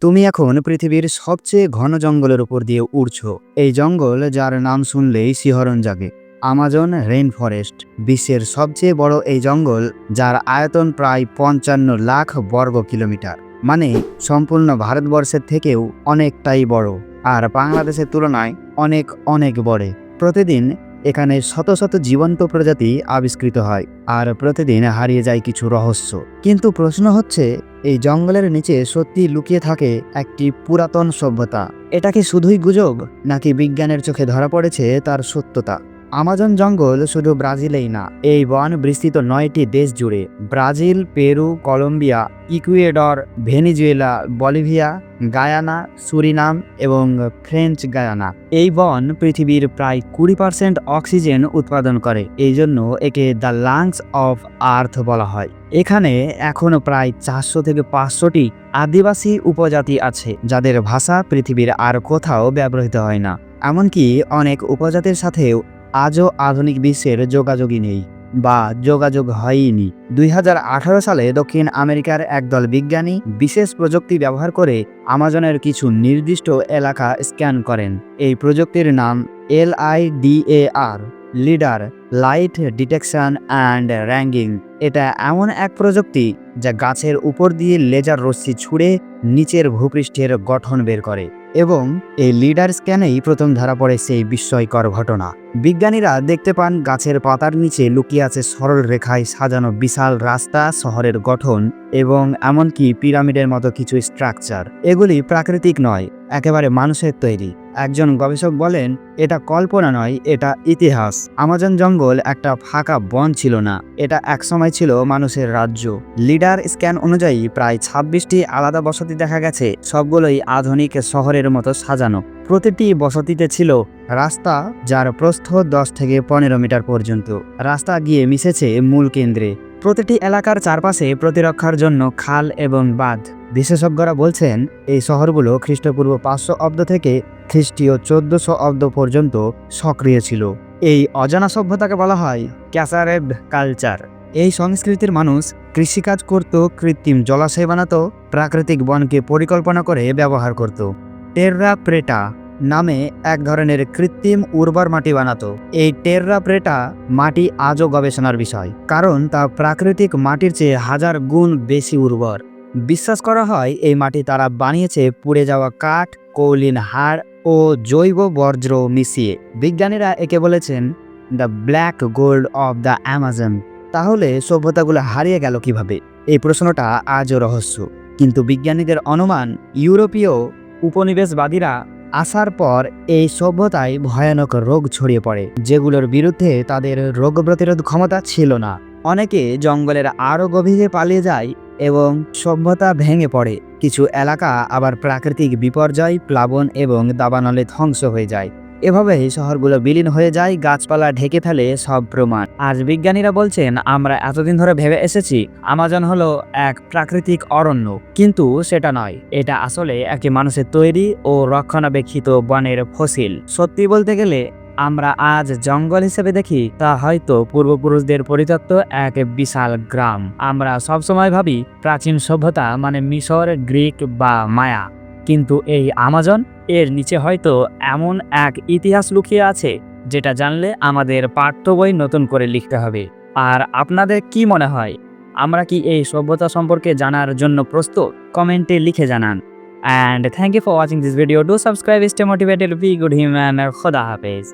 তুমি এখন পৃথিবীর সবচেয়ে ঘন জঙ্গলের উপর দিয়ে উড়ছো। এই জঙ্গল, যার নাম শুনলেই শিহরণ জাগে। আমাজন রেইন ফরেস্ট, বিশ্বের সবচেয়ে বড় এই জঙ্গল, যার আয়তন প্রায় পঞ্চান্ন লাখ বর্গ কিলোমিটার। মানে সম্পূর্ণ ভারতবর্ষের থেকেও অনেকটাই বড়। আর বাংলাদেশের তুলনায় অনেক অনেক বড়। প্রতিদিন এখানে শত শত জীবন্ত প্রজাতি আবিষ্কৃত হয়, আর প্রতিদিন হারিয়ে যায় কিছু রহস্য। কিন্তু প্রশ্ন হচ্ছে, এই জঙ্গলের নিচে সত্যি লুকিয়ে থাকে একটি পুরাতন সভ্যতা? এটা কি শুধুই গুজব, নাকি বিজ্ঞানের চোখে ধরা পড়েছে তার সত্যতা? আমাজন জঙ্গল শুধু ব্রাজিলেই না, এই বন বিস্তৃত নয়টি দেশ জুড়ে। Brazil, Peru, Colombia, Ecuador, Venezuela, Bolivia, Guyana, Suriname এবং ফ্রেঞ্চ গায়ানা। এই বন পৃথিবীর প্রায় কুড়ি পার্সেন্ট অক্সিজেন উৎপাদন করে, এই জন্য একে দ্য লাংস অফ আর্থ বলা হয়। এখানে এখনও প্রায় চারশো থেকে পাঁচশোটি আদিবাসী উপজাতি আছে, যাদের ভাষা পৃথিবীর আর কোথাও ব্যবহৃত হয় না। এমনকি অনেক উপজাতির সাথেও আজও আধুনিক বিশ্বের যোগাযোগই নেই বা যোগাযোগ হয়নি দুই হাজার আঠারো সালে দক্ষিণ আমেরিকার একদল বিজ্ঞানী বিশেষ প্রযুক্তি ব্যবহার করে আমাজনের কিছু নির্দিষ্ট এলাকা স্ক্যান করেন। এই প্রযুক্তির নাম L I D A R, lidar, light detection and ranging এটা এমন এক প্রযুক্তি যা গাছের উপর দিয়ে লেজার রশ্মি ছুঁড়ে নিচের ভূপৃষ্ঠের গঠন বের করে এবং এই লিডার স্ক্যানেই প্রথম ধরা পড়ে সেই বিস্ময়কর ঘটনা। বিজ্ঞানীরা দেখতে পান গাছের পাতার নিচে লুকিয়ে আছে সরল রেখায় সাজানো বিশাল রাস্তা, শহরের গঠন এবং এমনকি পিরামিডের মতো কিছু স্ট্রাকচার। এগুলি প্রাকৃতিক নয়, একেবারে মানুষের তৈরি। একজন গবেষক বলেন, এটা কল্পনা নয়, এটা ইতিহাস। আমাজন জঙ্গল একটা ফাঁকা বন ছিল না। এটা একসময় ছিল মানুষের রাজ্য। লিডার স্ক্যান অনুযায়ী প্রায় ছাব্বিশটি আলাদা বসতি দেখা গেছে। সবগুলোই আধুনিক শহরের মতো সাজানো। প্রতিটি বসতিতে ছিল রাস্তা যার প্রস্থ দশ থেকে পনেরো মিটার পর্যন্ত। রাস্তা গিয়ে মিশেছে মূল কেন্দ্রে। প্রতিটি এলাকার চারপাশে প্রতিরক্ষার জন্য খাল এবং বাঁধ। বিশেষজ্ঞরা বলছেন, এই শহরগুলো খ্রিস্টপূর্ব পাঁচশো অব্দ থেকে খ্রিস্টীয় চোদ্দশো অব্দ পর্যন্ত সক্রিয় ছিল। এই অজানা সভ্যতাকে বলা হয় ক্যাসারেব কালচার। এই সংস্কৃতির মানুষ কৃষিকাজ করত, কৃত্রিম জলাশয় বানাতো, প্রাকৃতিক বনকে পরিকল্পনা করে ব্যবহার করত। টেররা প্রেটা। নামে এক ধরনের কৃত্রিম উর্বর মাটি বানাতো। এই টেররা প্রেটা মাটি আজও গবেষণার বিষয়, কারণ তা প্রাকৃতিক মাটির চেয়ে হাজার গুণ বেশি উর্বর। বিশ্বাস করা হয়, এই মাটি তারা বানিয়েছে পুড়ে যাওয়া কাঠ, কৌলিন হাড় ও জৈব বর্জ্য মিশিয়ে। বিজ্ঞানীরা একে বলেছেন, the black gold of the Amazon. তাহলে সভ্যতাগুলো হারিয়ে গেল কীভাবে? এই প্রশ্নটা আজও রহস্য। কিন্তু বিজ্ঞানীদের অনুমান, ইউরোপীয় উপনিবেশবাদীরা আসার পর এই সভ্যতায় ভয়ানক রোগ ছড়িয়ে পড়ে, যেগুলোর বিরুদ্ধে তাদের রোগ প্রতিরোধ ক্ষমতা ছিল না। অনেকে জঙ্গলের আরও গভীরে পালিয়ে যায় এবং সভ্যতা ভেঙে পড়ে। কিছু এলাকা আবার প্রাকৃতিক বিপর্যয়, প্লাবন এবং দাবানলে ধ্বংস হয়ে যায়। এভাবে শহরগুলো বিলীন হয়ে যায়, গাছপালা ঢেকে ফেলে সব প্রমাণ। আজ বিজ্ঞানীরা বলছেন, আমরা এতদিন ধরে ভেবে এসেছি, আমাজন হলো এক প্রাকৃতিক অরণ্য। কিন্তু সেটা নয়, এটা আসলে একটি মানুষের তৈরি ও রক্ষণাবেক্ষিত বনের ফসিল। সত্যি বলতে গেলে, আমরা আজ জঙ্গল হিসেবে দেখি, তা হয়তো পূর্বপুরুষদের পরিত্যক্ত এক বিশাল গ্রাম। আমরা সবসময় ভাবি, প্রাচীন সভ্যতা মানে মিশর, গ্রিক বা মায়া। কিন্তু এই আমাজন এর নিচে হয়তো এমন এক ইতিহাস লুকিয়ে আছে যেটা জানলে আমাদের পাঠ্য বই নতুন করে লিখতে হবে। আর আপনাদের কি মনে হয়? আমরা কি এই সভ্যতা সম্পর্কে জানার জন্য প্রস্তুত? কমেন্টে লিখে জানান। And thank you for watching this video do subscribe stay motivated be good human খোদা হাফেজ।